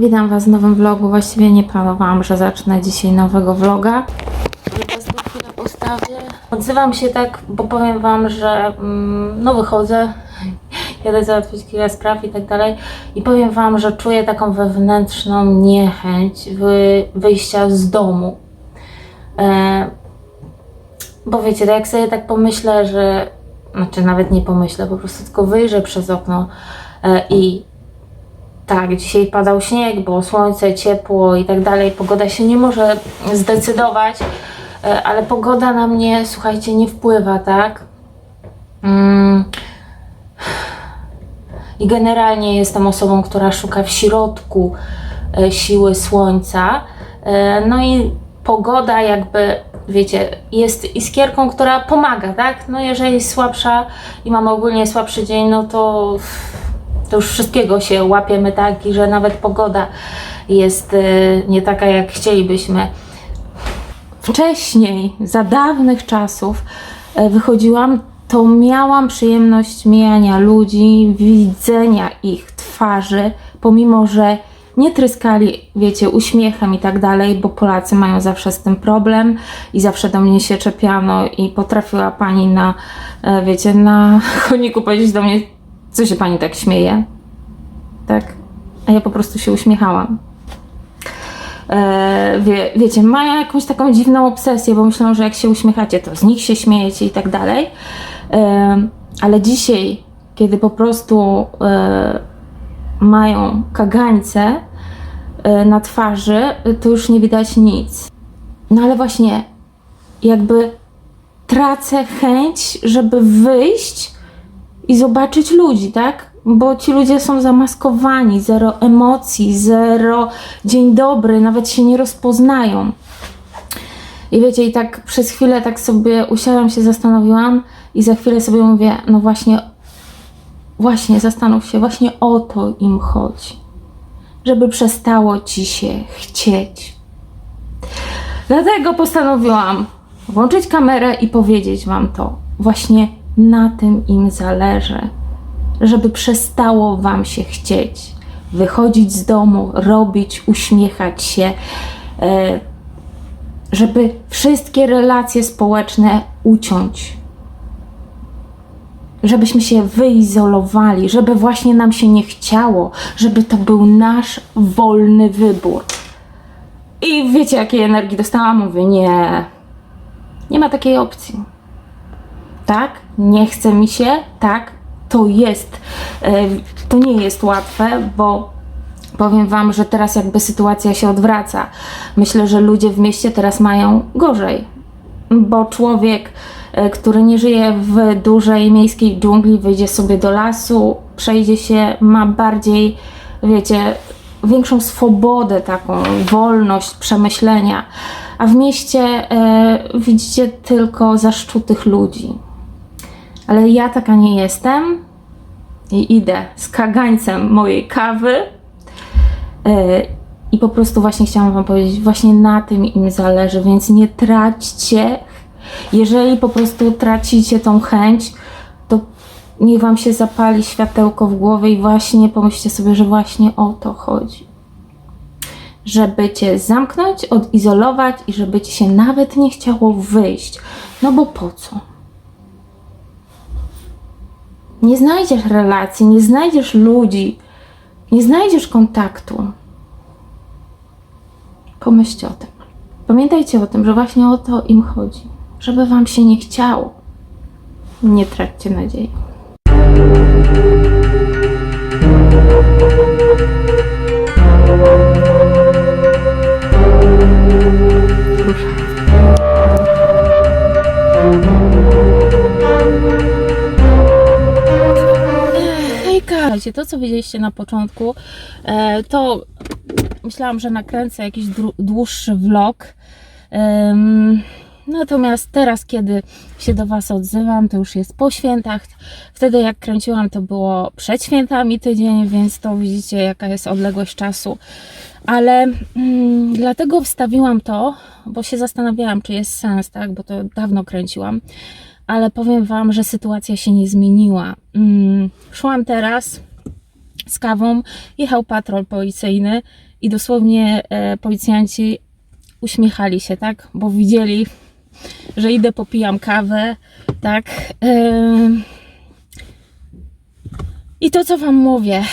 Witam Was w nowym vlogu. Właściwie nie planowałam, że zacznę dzisiaj nowego vloga. Chwilę postawię. Odzywam się tak, bo powiem Wam, że mm, no wychodzę, jadę załatwić kilka spraw i tak dalej i powiem Wam, że czuję taką wewnętrzną niechęć wy, wyjścia z domu. E, bo wiecie, jak sobie tak pomyślę, że znaczy nawet nie pomyślę, po prostu tylko wyjrzę przez okno e, i tak, dzisiaj padał śnieg, było słońce, ciepło i tak dalej. Pogoda się nie może zdecydować, e, ale pogoda na mnie, słuchajcie, nie wpływa, tak? Mm. I generalnie jestem osobą, która szuka w środku e, siły słońca. E, No i pogoda jakby, wiecie, jest iskierką, która pomaga, tak? No jeżeli jest słabsza i mamy ogólnie słabszy dzień, no to to już wszystkiego się łapiemy tak i że nawet pogoda jest y, nie taka jak chcielibyśmy. Wcześniej, za dawnych czasów e, wychodziłam, to miałam przyjemność mijania ludzi, widzenia ich twarzy, pomimo że nie tryskali, wiecie, uśmiechem i tak dalej, bo Polacy mają zawsze z tym problem i zawsze do mnie się czepiano i potrafiła pani na, e, wiecie, na chodniku powiedzieć do mnie, co się pani tak śmieje? Tak? A ja po prostu się uśmiechałam. E, wie, wiecie, mają jakąś taką dziwną obsesję, bo myślą, że jak się uśmiechacie, to z nich się śmiejecie i tak dalej. E, ale dzisiaj, kiedy po prostu e, mają kagańce e, na twarzy, to już nie widać nic. No ale właśnie, jakby tracę chęć, żeby wyjść i zobaczyć ludzi, tak? Bo ci ludzie są zamaskowani, zero emocji, zero dzień dobry, nawet się nie rozpoznają. I wiecie, i tak przez chwilę tak sobie usiadłam się, zastanowiłam i za chwilę sobie mówię, no właśnie, właśnie, zastanów się, właśnie o to im chodzi. Żeby przestało ci się chcieć. Dlatego postanowiłam włączyć kamerę i powiedzieć Wam to. Właśnie na tym im zależy. Żeby przestało Wam się chcieć. Wychodzić z domu, robić, uśmiechać się. E, żeby wszystkie relacje społeczne uciąć. Żebyśmy się wyizolowali, żeby właśnie nam się nie chciało, żeby to był nasz wolny wybór. I wiecie, jakiej energii dostałam? Mówię, nie, nie ma takiej opcji. Tak, nie chce mi się, tak, to jest, e, to nie jest łatwe, bo powiem Wam, że teraz jakby sytuacja się odwraca. Myślę, że ludzie w mieście teraz mają gorzej, bo człowiek, e, który nie żyje w dużej miejskiej dżungli, wyjdzie sobie do lasu, przejdzie się, ma bardziej, wiecie, większą swobodę, taką wolność przemyślenia. A w mieście e, widzicie tylko zaszczutych ludzi. Ale ja taka nie jestem i idę z kagańcem mojej kawy. E, I po prostu właśnie chciałam Wam powiedzieć, właśnie na tym im zależy, więc nie traćcie. Jeżeli po prostu tracicie tą chęć, to niech Wam się zapali światełko w głowie i właśnie pomyślcie sobie, że właśnie o to chodzi. Żeby Cię zamknąć, odizolować i żeby Ci się nawet nie chciało wyjść. No bo po co? Nie znajdziesz relacji, nie znajdziesz ludzi, nie znajdziesz kontaktu. Pomyślcie o tym. Pamiętajcie o tym, że właśnie o to im chodzi. Żeby Wam się nie chciało. Nie traćcie nadziei. Słuchajcie, to co widzieliście na początku, e, to myślałam, że nakręcę jakiś dłuższy vlog. Natomiast teraz, kiedy się do Was odzywam, to już jest po świętach. Wtedy, jak kręciłam, to było przed świętami tydzień, więc to widzicie, jaka jest odległość czasu. Ale mm, dlatego wstawiłam to, bo się zastanawiałam, czy jest sens, tak? Bo to dawno kręciłam. Ale powiem Wam, że sytuacja się nie zmieniła. Mm, szłam teraz z kawą, jechał patrol policyjny i dosłownie e, policjanci uśmiechali się, tak? Bo widzieli, że idę, popijam kawę, tak? Em, I to, co Wam mówię,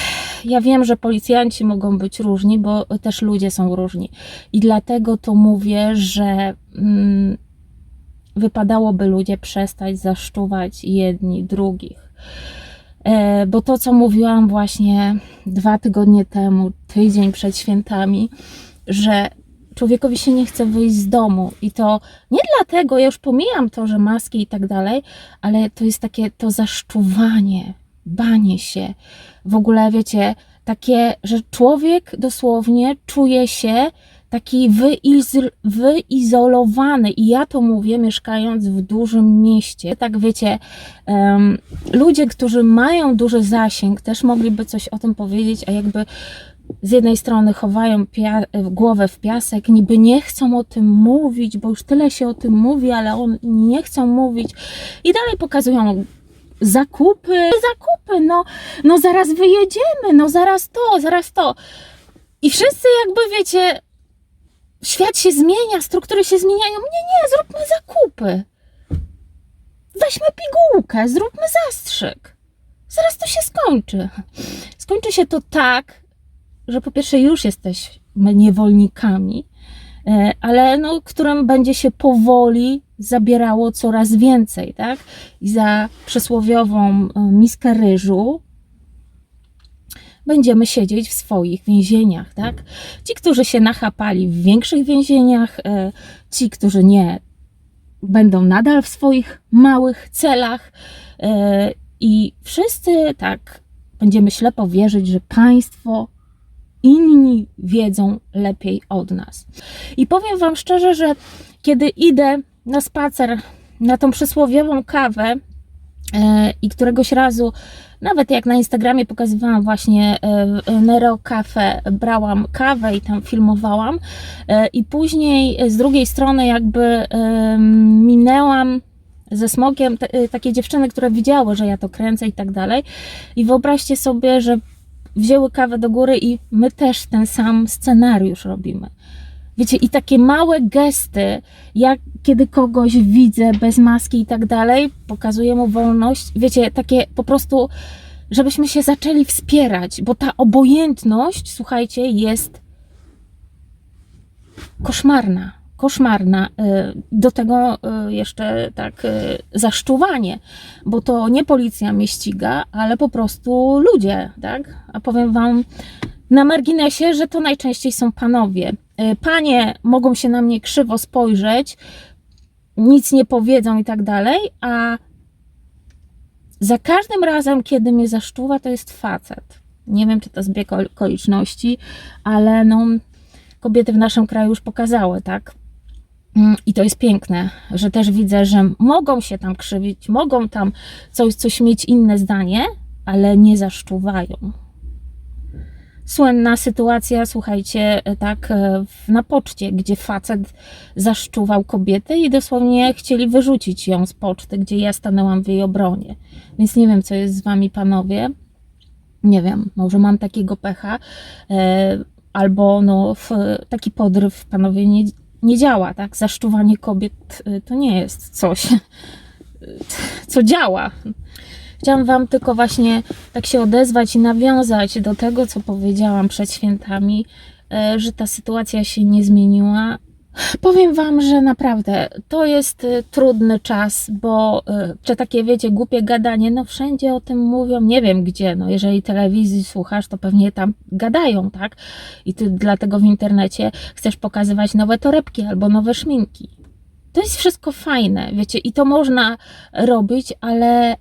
ja wiem, że policjanci mogą być różni, bo też ludzie są różni. I dlatego to mówię, że mm, wypadałoby ludzie przestać zaszczuwać jedni drugich. E, bo to, co mówiłam właśnie dwa tygodnie temu, tydzień przed świętami, że człowiekowi się nie chce wyjść z domu. I to nie dlatego, ja już pomijam to, że maski i tak dalej, ale to jest takie to zaszczuwanie, banie się. W ogóle wiecie, takie, że człowiek dosłownie czuje się taki wyiz- wyizolowany. I ja to mówię, mieszkając w dużym mieście. Tak wiecie, em, ludzie, którzy mają duży zasięg, też mogliby coś o tym powiedzieć, a jakby z jednej strony chowają głowę w piasek, niby nie chcą o tym mówić, bo już tyle się o tym mówi, ale on nie chcą mówić. I dalej pokazują zakupy, zakupy, no, no zaraz wyjedziemy, no zaraz to, zaraz to. I wszyscy jakby wiecie, świat się zmienia, struktury się zmieniają. Nie, nie, zróbmy zakupy. Weźmy pigułkę, zróbmy zastrzyk. Zaraz to się skończy. Skończy się to tak, że po pierwsze już jesteśmy niewolnikami, e, ale no, którym będzie się powoli zabierało coraz więcej, tak? I za przysłowiową e, miskę ryżu będziemy siedzieć w swoich więzieniach, tak? Ci, którzy się nachapali w większych więzieniach, e, ci, którzy nie, będą nadal w swoich małych celach e, i wszyscy tak będziemy ślepo wierzyć, że państwo inni wiedzą lepiej od nas. I powiem Wam szczerze, że kiedy idę na spacer, na tą przysłowiową kawę i któregoś razu, nawet jak na Instagramie pokazywałam właśnie e, Nero Cafe, brałam kawę i tam filmowałam e, i później z drugiej strony jakby e, minęłam ze e, takie dziewczyny, które widziały, że ja to kręcę i tak dalej. I wyobraźcie sobie, że wzięły kawę do góry i my też ten sam scenariusz robimy. Wiecie, i takie małe gesty, jak kiedy kogoś widzę bez maski i tak dalej, pokazuję mu wolność. Wiecie, takie po prostu, żebyśmy się zaczęli wspierać, bo ta obojętność, słuchajcie, jest koszmarna. Koszmarna. Y, Do tego y, jeszcze tak y, zaszczuwanie, bo to nie policja mnie ściga, ale po prostu ludzie, tak? A powiem Wam na marginesie, że to najczęściej są panowie. Y, Panie mogą się na mnie krzywo spojrzeć, nic nie powiedzą i tak dalej, a za każdym razem, kiedy mnie zaszczuwa, to jest facet. Nie wiem, czy to zbieg okoliczności, ale no, kobiety w naszym kraju już pokazały, tak? Mm, I to jest piękne, że też widzę, że mogą się tam krzywić, mogą tam coś, coś mieć inne zdanie, ale nie zaszczuwają. Słynna sytuacja, słuchajcie, tak e, na poczcie, gdzie facet zaszczuwał kobietę i dosłownie chcieli wyrzucić ją z poczty, gdzie ja stanęłam w jej obronie. Więc nie wiem, co jest z wami, panowie. Nie wiem, może mam takiego pecha, e, albo no, taki podryw, panowie, nie, nie działa, tak? Zaszczuwanie kobiet e, to nie jest coś, co działa. Chciałam Wam tylko właśnie tak się odezwać i nawiązać do tego, co powiedziałam przed świętami, e, że ta sytuacja się nie zmieniła. Powiem Wam, że naprawdę to jest e, trudny czas, bo e, czy takie wiecie, głupie gadanie, no wszędzie o tym mówią, nie wiem gdzie, no jeżeli telewizji słuchasz, to pewnie tam gadają, tak? I Ty dlatego w internecie chcesz pokazywać nowe torebki albo nowe szminki. To jest wszystko fajne, wiecie, i to można robić, ale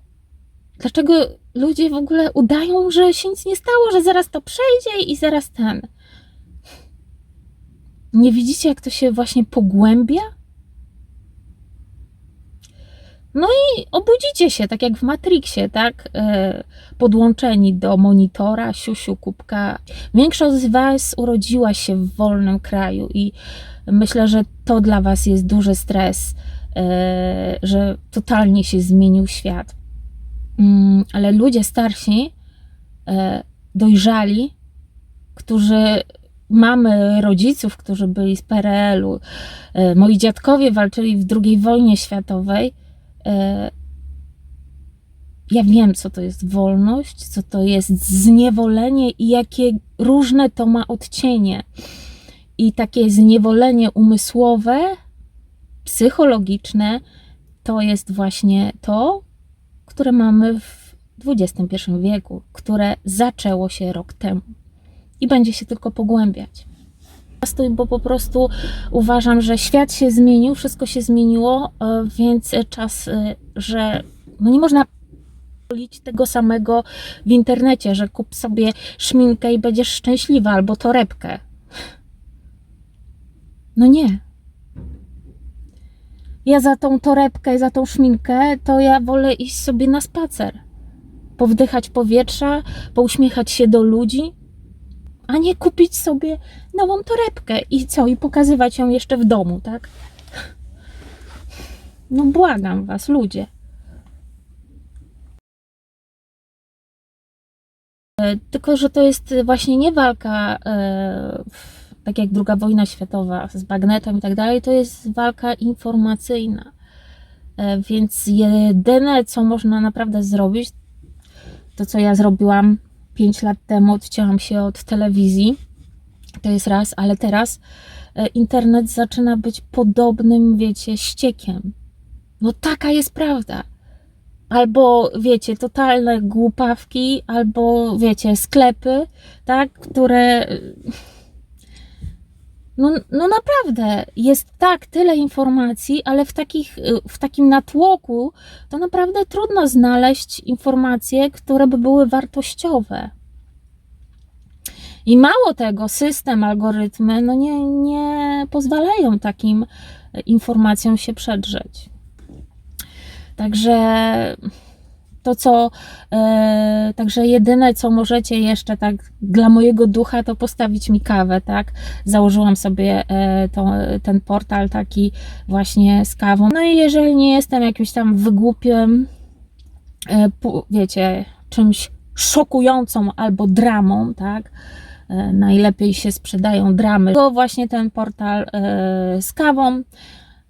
dlaczego ludzie w ogóle udają, że się nic nie stało, że zaraz to przejdzie i zaraz ten. Nie widzicie, jak to się właśnie pogłębia? No i obudzicie się, tak jak w Matrixie, tak? E, Podłączeni do monitora, siusiu, kubka. Większość z Was urodziła się w wolnym kraju i myślę, że to dla Was jest duży stres, e, że totalnie się zmienił świat. Mm, ale ludzie starsi, e, dojrzali, którzy mamy rodziców, którzy byli z PRL-u, e, moi dziadkowie walczyli w II wojnie światowej, e, ja wiem, co to jest wolność, co to jest zniewolenie i jakie różne to ma odcienie. I takie zniewolenie umysłowe, psychologiczne, to jest właśnie to, które mamy w XXI wieku, które zaczęło się rok temu i będzie się tylko pogłębiać. Bo po prostu uważam, że świat się zmienił, wszystko się zmieniło, e, więc czas, e, że no nie można polić tego samego w internecie, że kup sobie szminkę i będziesz szczęśliwa, albo torebkę. No nie. Ja za tą torebkę, za tą szminkę, to ja wolę iść sobie na spacer. Powdychać powietrza, pouśmiechać się do ludzi, a nie kupić sobie nową torebkę i co, i pokazywać ją jeszcze w domu, tak? No błagam was, ludzie. E, Tylko, że to jest właśnie nie walka, e, tak jak druga wojna światowa z bagnetem i tak dalej, to jest walka informacyjna. E, Więc jedyne, co można naprawdę zrobić, to co ja zrobiłam 5 lat temu, odcięłam się od telewizji. To jest raz, ale teraz e, internet zaczyna być podobnym, wiecie, ściekiem. No taka jest prawda albo wiecie, totalne głupawki, albo wiecie, sklepy, tak, które. No, no naprawdę, jest tak tyle informacji, ale w, takich, w takim natłoku to naprawdę trudno znaleźć informacje, które by były wartościowe. I mało tego, system, algorytmy, no nie, nie pozwalają takim informacjom się przedrzeć. Także to, co, e, także jedyne, co możecie jeszcze tak dla mojego ducha, to postawić mi kawę, tak? Założyłam sobie e, to, ten portal taki właśnie z kawą. No i jeżeli nie jestem jakimś tam wygłupiem, e, wiecie, czymś szokującą albo dramą, tak? E, najlepiej się sprzedają dramy. To właśnie ten portal e, z kawą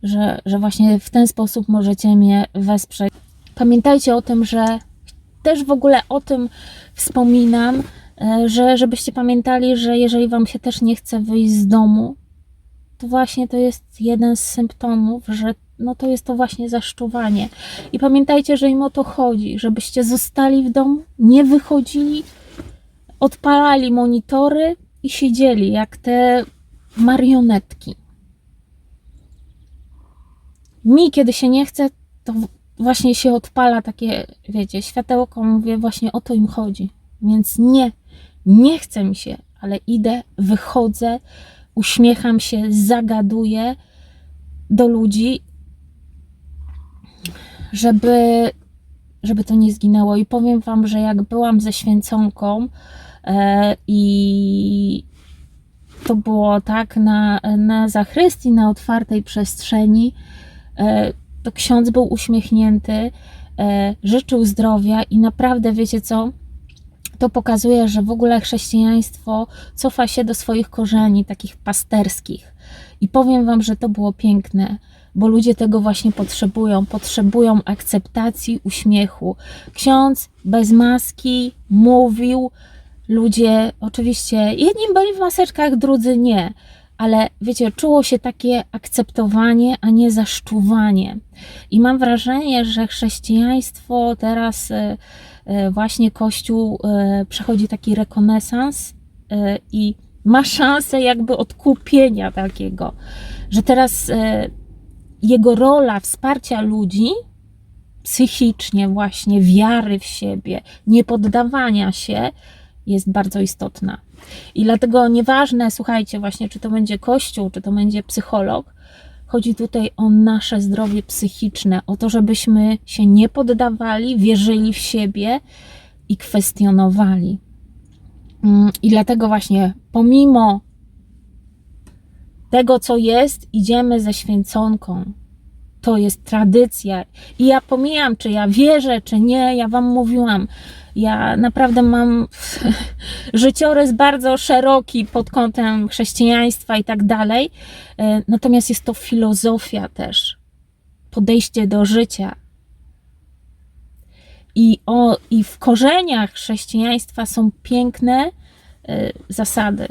że, że właśnie w ten sposób możecie mnie wesprzeć. Pamiętajcie o tym, że też w ogóle o tym wspominam, e, że żebyście pamiętali, że jeżeli Wam się też nie chce wyjść z domu, to właśnie to jest jeden z symptomów, że no to jest to właśnie zaszczuwanie. I pamiętajcie, że im o to chodzi, żebyście zostali w domu, nie wychodzili, odpalali monitory i siedzieli jak te marionetki mi, kiedy się nie chce, to właśnie się odpala takie, wiecie, światełko, mówię, właśnie o to im chodzi. Więc nie, nie chce mi się, ale idę, wychodzę, uśmiecham się, zagaduję do ludzi, żeby, żeby to nie zginęło. I powiem Wam, że jak byłam ze święconką e, i to było tak na, na zachrystii, na otwartej przestrzeni, e, to ksiądz był uśmiechnięty, e, życzył zdrowia i naprawdę wiecie co? To pokazuje, że w ogóle chrześcijaństwo cofa się do swoich korzeni, takich pasterskich. I powiem Wam, że to było piękne, bo ludzie tego właśnie potrzebują. Potrzebują akceptacji, uśmiechu. Ksiądz bez maski mówił, ludzie, oczywiście, jedni byli w maseczkach, drudzy nie, ale wiecie, czuło się takie akceptowanie, a nie zaszczuwanie. I mam wrażenie, że chrześcijaństwo teraz, e, e, właśnie Kościół e, przechodzi taki rekonesans i ma szansę jakby odkupienia takiego, że teraz jego rola wsparcia ludzi psychicznie, właśnie wiary w siebie, niepoddawania się jest bardzo istotna. I dlatego nieważne, słuchajcie, właśnie, czy to będzie kościół, czy to będzie psycholog, chodzi tutaj o nasze zdrowie psychiczne, o to, żebyśmy się nie poddawali, wierzyli w siebie i kwestionowali. Mm, I dlatego właśnie, pomimo tego, co jest, idziemy ze święconką. To jest tradycja. I ja pomijam, czy ja wierzę, czy nie. Ja Wam mówiłam, Ja naprawdę mam życiorys bardzo szeroki pod kątem chrześcijaństwa i tak dalej. E, Natomiast jest to filozofia też, podejście do życia. I, o, I w korzeniach chrześcijaństwa są piękne e, zasady,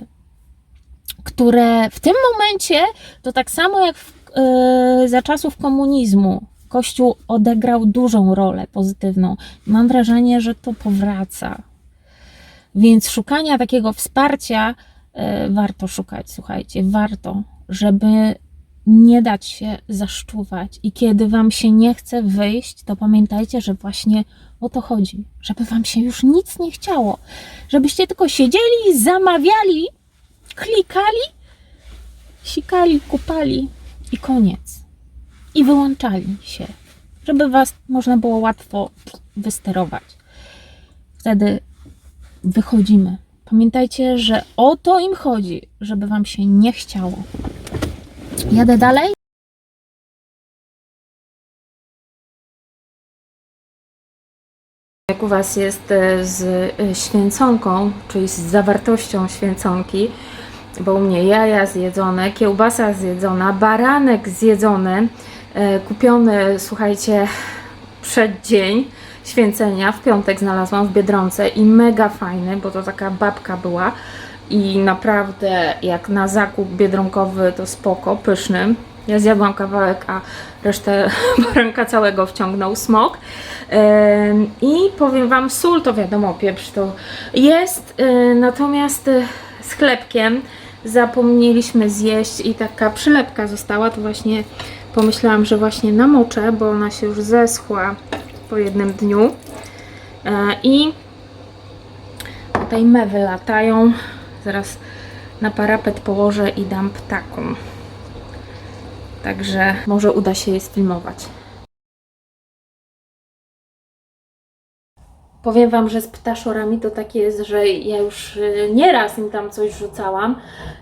które w tym momencie to tak samo jak w, e, za czasów komunizmu Kościół odegrał dużą rolę pozytywną. Mam wrażenie, że to powraca. Więc szukania takiego wsparcia e, warto szukać, słuchajcie, warto, żeby nie dać się zaszczuwać. I kiedy wam się nie chce wyjść, to pamiętajcie, że właśnie o to chodzi. Żeby wam się już nic nie chciało. Żebyście tylko siedzieli, zamawiali, klikali, sikali, kupali i koniec. I wyłączali się. Żeby was można było łatwo wysterować. Wtedy wychodzimy. Pamiętajcie, że o to im chodzi, żeby wam się nie chciało. Jadę dalej. Jak u Was jest e, z e, święconką, czyli z zawartością święconki, bo u mnie jaja zjedzone, kiełbasa zjedzona, baranek zjedzony, kupiony, słuchajcie, przed dzień święcenia, w piątek znalazłam w Biedronce i mega fajny, bo to taka babka była i naprawdę jak na zakup biedronkowy to spoko, pyszny. Ja zjadłam kawałek, a resztę baranka całego wciągnął smok. Ym, I powiem Wam, sól to wiadomo, pieprz to jest, y, natomiast z chlebkiem zapomnieliśmy zjeść i taka przylepka została, to właśnie pomyślałam, że właśnie namoczę, bo ona się już zeschła po jednym dniu. E, I tutaj mewy latają. Zaraz na parapet położę i dam ptakom. Także może uda się je sfilmować. Powiem Wam, że z ptaszorami to tak jest, że ja już y, nieraz im tam coś rzucałam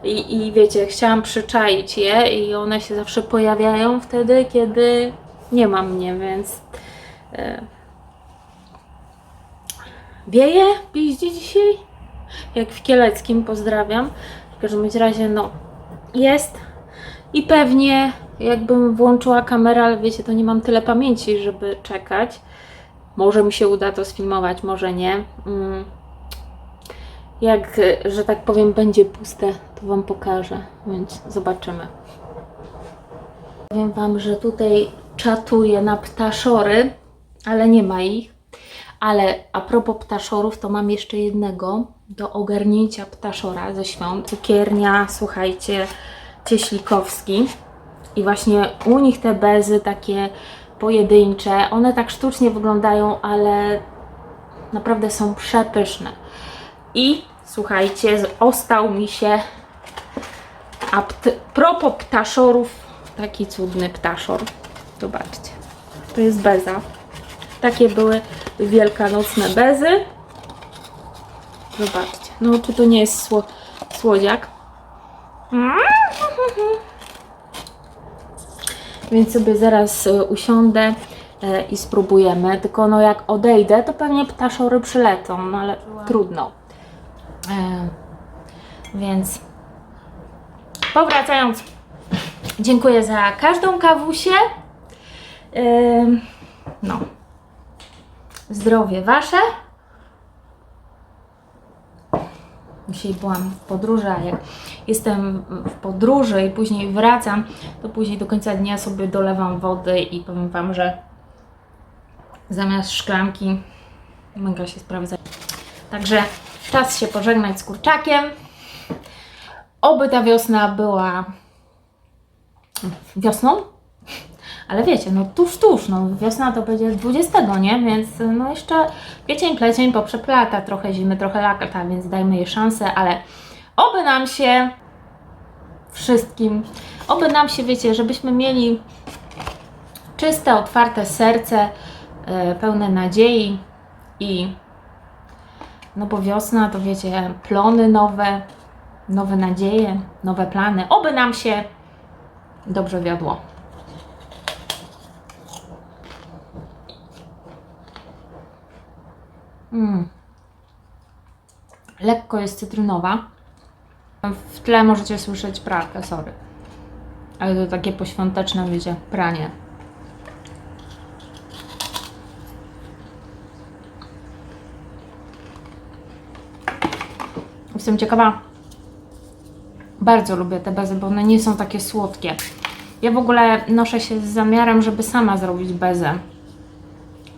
i, i wiecie, chciałam przyczaić je i one się zawsze pojawiają wtedy, kiedy nie ma mnie, więc y, wieje piździ dzisiaj, jak w Kieleckim pozdrawiam. W każdym razie, no, jest i pewnie jakbym włączyła kamerę, ale wiecie, to nie mam tyle pamięci, żeby czekać. Może mi się uda to sfilmować, może nie. Mm. Jak, że tak powiem, będzie puste, to Wam pokażę, więc zobaczymy. Powiem Wam, że tutaj czatuję na ptaszory, ale nie ma ich. Ale a propos ptaszorów, to mam jeszcze jednego do ogarnięcia ptaszora ze świąt. Cukiernia, słuchajcie, Cieślikowski. I właśnie u nich te bezy takie pojedyncze, one tak sztucznie wyglądają, ale naprawdę są przepyszne. I słuchajcie, ostał mi się a pt- propos ptaszorów, taki cudny ptaszor. Zobaczcie. To jest beza. Takie były wielkanocne bezy. Zobaczcie. No, czy to nie jest sło- słodziak? Więc sobie zaraz e, usiądę e, i spróbujemy. Tylko no jak odejdę, to pewnie ptaszory przylecą, no ale trudno. E, Więc powracając, dziękuję za każdą kawusię. No. Zdrowie wasze. Dzisiaj byłam w podróży, a jak jestem w podróży i później wracam, to później do końca dnia sobie dolewam wody i powiem Wam, że zamiast szklanki mega się sprawdza. Także czas się pożegnać z kurczakiem. Oby ta wiosna była wiosną, ale wiecie, no tuż, tuż, no wiosna to będzie 20, nie? Więc no jeszcze kwiecień, plecień poprzeplata, trochę zimy, trochę lata, więc dajmy jej szansę, ale oby nam się wszystkim, oby nam się, wiecie, żebyśmy mieli czyste, otwarte serce, e, pełne nadziei i no bo wiosna to wiecie, plony nowe, nowe nadzieje, nowe plany. Oby nam się dobrze wiodło. Mm. Lekko jest cytrynowa. W tle możecie słyszeć pralkę, sorry. Ale to takie poświąteczne, wiecie, pranie. Jestem ciekawa. Bardzo lubię te bezy, bo one nie są takie słodkie. Ja w ogóle noszę się z zamiarem, żeby sama zrobić bezę.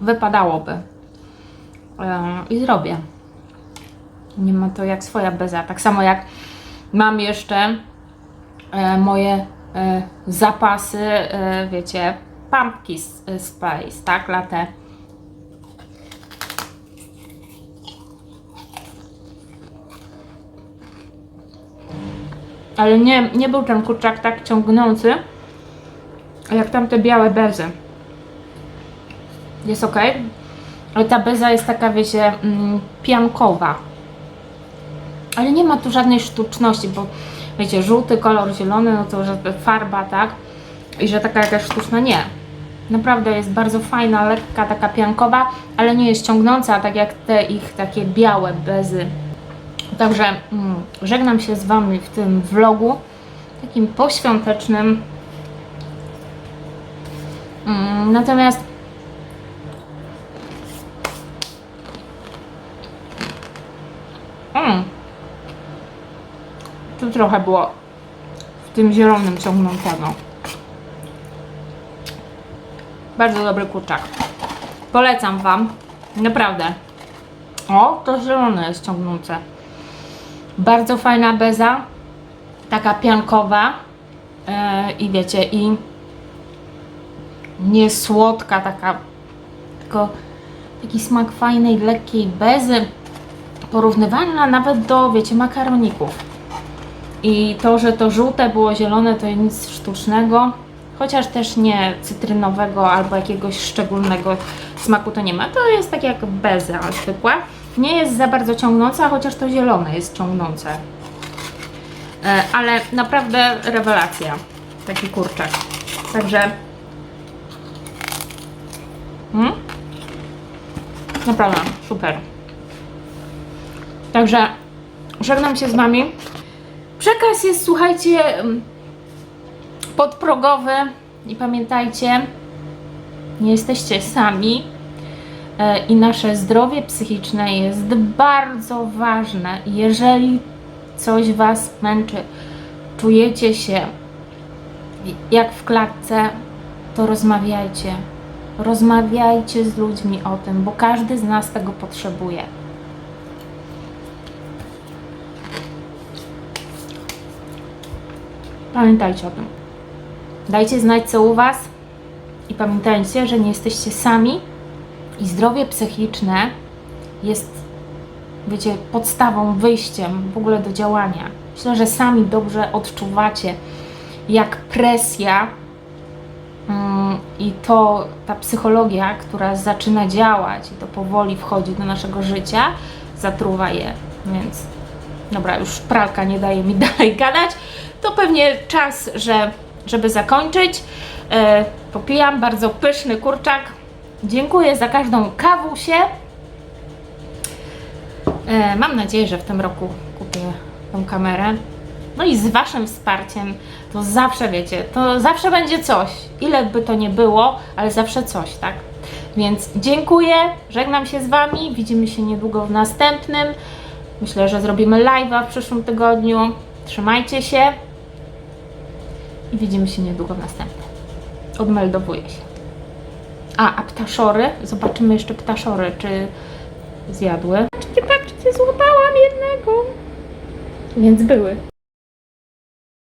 Wypadałoby. E, I zrobię. Nie ma to jak swoja beza. Tak samo jak mam jeszcze e, moje e, zapasy, wiecie, pumpkin spice, tak, latte. Ale nie, nie był ten kurczak tak ciągnący, jak tamte białe bezy. Jest ok, ta beza jest taka, wiecie, mm, piankowa. Ale nie ma tu żadnej sztuczności, bo wiecie, żółty kolor, zielony, no to że farba, tak? I że taka jakaś sztuczna, nie. Naprawdę jest bardzo fajna, lekka, taka piankowa, ale nie jest ciągnąca, tak jak te ich takie białe bezy. Także mm, żegnam się z Wami w tym vlogu, takim poświątecznym. Mm, natomiast trochę było w tym zielonym ciągnącego. Bardzo dobry kurczak. Polecam Wam. Naprawdę. O, to zielone jest ciągnące. Bardzo fajna beza. Taka piankowa. E, I wiecie, i nie słodka, taka, tylko taki smak fajnej, lekkiej bezy. Porównywalna nawet do, wiecie, makaroników. I to, że to żółte było zielone, to nic sztucznego. Chociaż też nie cytrynowego albo jakiegoś szczególnego smaku to nie ma. To jest tak jak beza zwykła. Nie jest za bardzo ciągnąca, chociaż to zielone jest ciągnące. E, ale naprawdę rewelacja. Taki kurczak. Także. Hmm? Naprawdę, super. Także żegnam się z Wami. Przekaz jest, słuchajcie, mm, podprogowy i pamiętajcie, nie jesteście sami e, i nasze zdrowie psychiczne jest bardzo ważne. Jeżeli coś Was męczy, czujecie się jak w klatce, to rozmawiajcie. Rozmawiajcie z ludźmi o tym, bo każdy z nas tego potrzebuje. Pamiętajcie o tym. Dajcie znać, co u Was i pamiętajcie, że nie jesteście sami i zdrowie psychiczne jest, wiecie, podstawą, wyjściem w ogóle do działania. Myślę, że sami dobrze odczuwacie, jak presja mm, i to ta psychologia, która zaczyna działać i to powoli wchodzi do naszego życia, zatruwa je. Więc dobra, już pralka nie daje mi dalej gadać. Pewnie czas, że, żeby zakończyć. E, popijam bardzo pyszny kurczak. Dziękuję za każdą kawusię. E, mam nadzieję, że w tym roku kupię tą kamerę. No i z Waszym wsparciem to zawsze wiecie, to zawsze będzie coś. Ile by to nie było, ale zawsze coś, tak? Więc dziękuję, żegnam się z Wami. Widzimy się niedługo w następnym. Myślę, że zrobimy live'a w przyszłym tygodniu. Trzymajcie się i widzimy się niedługo w następnym. Odmeldowuję się. A, a ptaszory? Zobaczymy jeszcze ptaszory, czy zjadły. Patrzcie, patrzcie, złapałam jednego. Więc były.